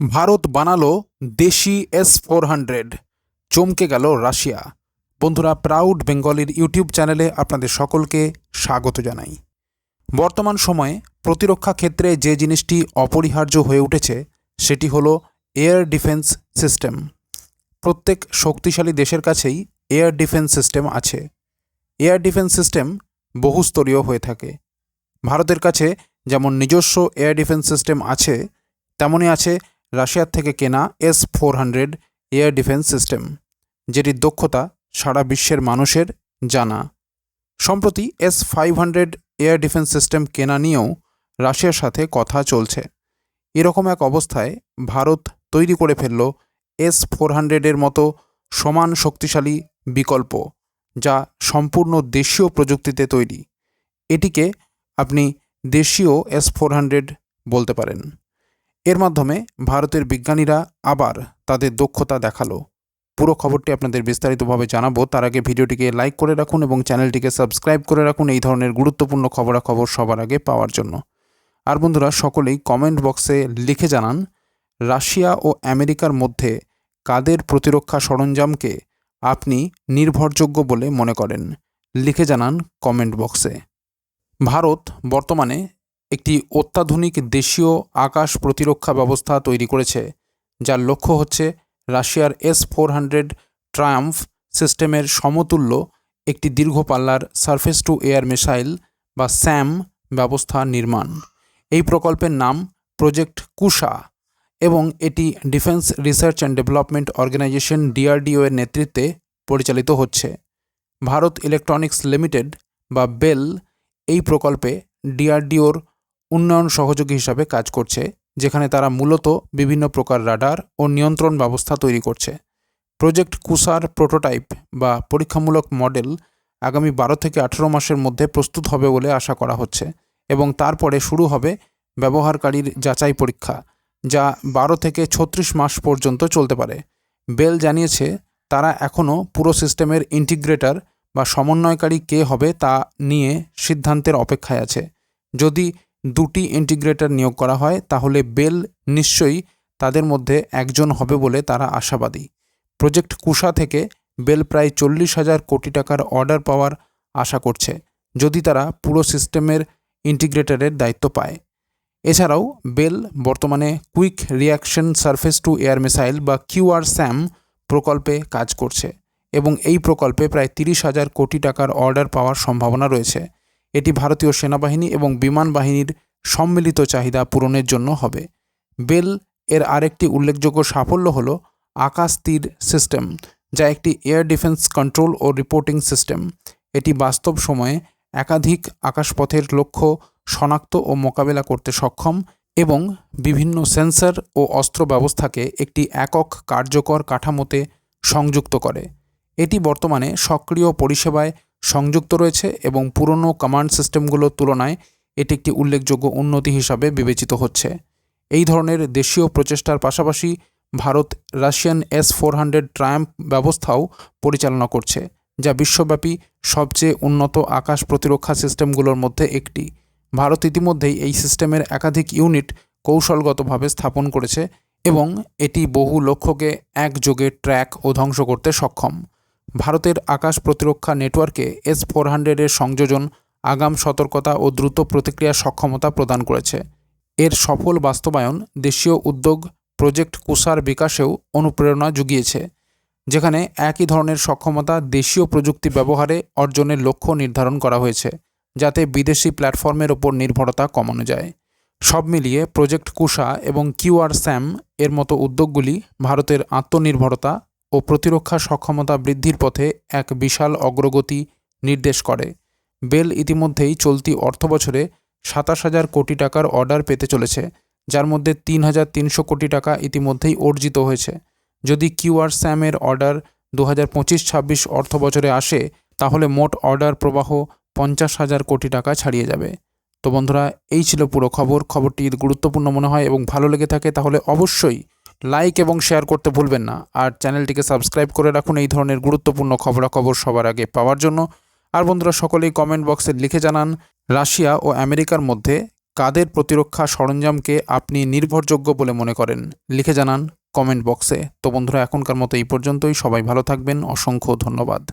ভারত বানালো দেশি S four hundred চমকে গেল রাশিয়া। বন্ধুরা প্রাউড বেঙ্গলির ইউটিউব চ্যানেলে আপনাদের সকলকে স্বাগত জানাই। বর্তমান সময়ে প্রতিরক্ষা ক্ষেত্রে যে জিনিসটি অপরিহার্য হয়ে উঠেছে, সেটি হলো এয়ার ডিফেন্স সিস্টেম প্রত্যেক শক্তিশালী দেশের কাছেই এয়ার ডিফেন্স সিস্টেম আছে। এয়ার ডিফেন্স সিস্টেম বহুস্তরীয় হয়ে থাকে। ভারতের কাছে যেমন নিজস্ব এয়ার ডিফেন্স সিস্টেম আছে, তেমনই আছে রাশিয়ার থেকে কেনা S four hundred air defence system, যেটির দক্ষতা সারা বিশ্বের মানুষের জানা। সম্প্রতি S five hundred air defence system কেনা নিয়েও রাশিয়ার সাথে কথা চলছে। এরকম এক অবস্থায় ভারত তৈরি করে ফেলল এস ফোর হান্ড্রেডের মতো সমান শক্তিশালী বিকল্প, যা সম্পূর্ণ দেশীয় প্রযুক্তিতে তৈরি। এটিকে আপনি দেশীয় এস ফোর হান্ড্রেড বলতে পারেন। এর মাধ্যমে ভারতের বিজ্ঞানীরা আবার তাদের দক্ষতা দেখাল। পুরো খবরটি আপনাদের বিস্তারিতভাবে জানাব। তার আগে ভিডিওটিকে লাইক করে রাখুন এবং চ্যানেলটিকে সাবস্ক্রাইব করে রাখুন এই ধরনের গুরুত্বপূর্ণ খবরাখবর সবার আগে পাওয়ার জন্য। আর বন্ধুরা, সকলেই কমেন্ট বক্সে লিখে জানান, রাশিয়া ও আমেরিকার মধ্যে কাদের প্রতিরক্ষা সরঞ্জামকে আপনি নির্ভরযোগ্য বলে মনে করেন? লিখে জানান কমেন্ট বক্সে। ভারত বর্তমানে একটি অত্যাধুনিক দেশীয় আকাশ প্রতিরক্ষা ব্যবস্থা তৈরি করেছে, যার লক্ষ্য হচ্ছে রাশিয়ার এস ফোর হান্ড্রেড ট্রায়াম্ফ সিস্টেমের সমতুল্য একটি দীর্ঘ পাল্লার সারফেস টু এয়ার মিসাইল বা স্যাম ব্যবস্থা নির্মাণ। এই প্রকল্পের নাম প্রজেক্ট কুশা এবং এটি defence research and development organisation DRDO এর নেতৃত্বে পরিচালিত হচ্ছে। ভারত ইলেকট্রনিক্স লিমিটেড বা বেল এই প্রকল্পে ডিআরডিওর উন্নয়ন সহযোগী হিসাবে কাজ করছে, যেখানে তারা মূলত বিভিন্ন প্রকার রাডার ও নিয়ন্ত্রণ ব্যবস্থা তৈরি করছে। প্রজেক্ট কুসার প্রোটোটাইপ বা পরীক্ষামূলক মডেল আগামী বারো থেকে আঠেরো মাসের মধ্যে প্রস্তুত হবে বলে আশা করা হচ্ছে এবং তারপরে শুরু হবে ব্যবহারকারীর যাচাই পরীক্ষা, যা বারো থেকে ছত্রিশ মাস পর্যন্ত চলতে পারে। বেল জানিয়েছে, তারা এখনও পুরো সিস্টেমের ইন্টিগ্রেটর বা সমন্বয়কারী কে হবে তা নিয়ে সিদ্ধান্তের অপেক্ষায় আছে। যদি দুটি ইন্টিগ্রেটর নিয়োগ করা হয়, তাহলে বেল নিশ্চয়ই তাদের মধ্যে একজন হবে বলে তারা আশাবাদী। প্রজেক্ট কুশা থেকে বেল প্রায় চল্লিশ হাজার কোটি টাকার অর্ডার পাওয়ার আশা করছে, যদি তারা পুরো সিস্টেমের ইন্টিগ্রেটরের দায়িত্ব পায়। এছাড়াও বেল বর্তমানে quick reaction surface to air missile বা কিউআর স্যাম প্রকল্পে কাজ করছে এবং এই প্রকল্পে প্রায় তিরিশ হাজার কোটি টাকার অর্ডার পাওয়ার সম্ভাবনা রয়েছে। এটি ভারতীয় সেনাবাহিনী এবং বিমান বাহিনীর সম্মিলিত চাহিদা পূরণের জন্য হবে। বেল এর আরেকটি উল্লেখযোগ্য সাফল্য হল আকাশ তীর সিস্টেম, যা একটি এয়ার ডিফেন্স কন্ট্রোল ও রিপোর্টিং সিস্টেম। এটি বাস্তব সময়ে একাধিক আকাশপথের লক্ষ্য, শনাক্ত ও মোকাবেলা করতে সক্ষম এবং বিভিন্ন সেন্সর ও অস্ত্র ব্যবস্থাকে একটি একক কার্যকর কাঠামোতে সংযুক্ত করে। এটি বর্তমানে সক্রিয় পরিষেবায় সংযুক্ত রয়েছে এবং পুরনো কমান্ড সিস্টেমগুলোর তুলনায় এটি একটি উল্লেখযোগ্য উন্নতি হিসাবে বিবেচিত হচ্ছে। এই ধরনের দেশীয় প্রচেষ্টার পাশাপাশি Bharat Russian S four hundred triumph ব্যবস্থাও পরিচালনা করছে, যা বিশ্বব্যাপী সবচেয়ে উন্নত আকাশ প্রতিরক্ষা সিস্টেমগুলোর মধ্যে একটি। ভারত ইতিমধ্যেই এই সিস্টেমের একাধিক ইউনিট কৌশলগতভাবে স্থাপন করেছে এবং এটি বহু লক্ষ্যকে একযোগে ট্র্যাক ও ধ্বংস করতে সক্ষম। ভারতের আকাশ প্রতিরক্ষা নেটওয়ার্কে এস ফোর হান্ড্রেডের সংযোজন, আগাম সতর্কতা ও দ্রুত প্রতিক্রিয়া সক্ষমতা প্রদান করেছে। এর সফল বাস্তবায়ন দেশীয় উদ্যোগ প্রজেক্ট কুসার বিকাশেও অনুপ্রেরণা জুগিয়েছে, যেখানে একই ধরনের সক্ষমতা দেশীয় প্রযুক্তি ব্যবহারে অর্জনের লক্ষ্য নির্ধারণ করা হয়েছে, যাতে বিদেশি প্ল্যাটফর্মের ওপর নির্ভরতা কমানো যায়। সব মিলিয়ে প্রজেক্ট কুশা এবং কিউআর স্যাম এর মতো উদ্যোগগুলি ভারতের আত্মনির্ভরতা ও প্রতিরক্ষা সক্ষমতা বৃদ্ধির পথে এক বিশাল অগ্রগতি নির্দেশ করে। বেল ইতিমধ্যেই চলতি অর্থবছরে সাতাশ হাজার কোটি টাকার অর্ডার পেতে চলেছে, যার মধ্যে তিন হাজার তিনশো কোটি টাকা ইতিমধ্যেই অর্জিত হয়েছে। যদি কিউআর স্যামের অর্ডার দু হাজার পঁচিশ ছাব্বিশ অর্থ বছরে আসে, তাহলে মোট অর্ডার প্রবাহ পঞ্চাশ হাজার কোটি টাকা ছাড়িয়ে যাবে। তো বন্ধুরা, এই ছিল পুরো খবর। খবরটি গুরুত্বপূর্ণ মনে হয় এবং ভালো লেগে থাকে, তাহলে অবশ্যই লাইক এবং শেয়ার করতে ভুলবেন না। আর চ্যানেলটিকে সাবস্ক্রাইব করে রাখুন এই ধরনের গুরুত্বপূর্ণ খবরাখবর সবার আগে পাওয়ার জন্য। আর বন্ধুরা, সকলেই কমেন্ট বক্সে লিখে জানান, রাশিয়া ও আমেরিকার মধ্যে কাদের প্রতিরক্ষা সরঞ্জামকে আপনি নির্ভরযোগ্য বলে মনে করেন? লিখে জানান কমেন্ট বক্সে তো বন্ধুরা, এখনকার মতো এই পর্যন্তই। সবাই ভালো থাকবেন। অসংখ্য ধন্যবাদ।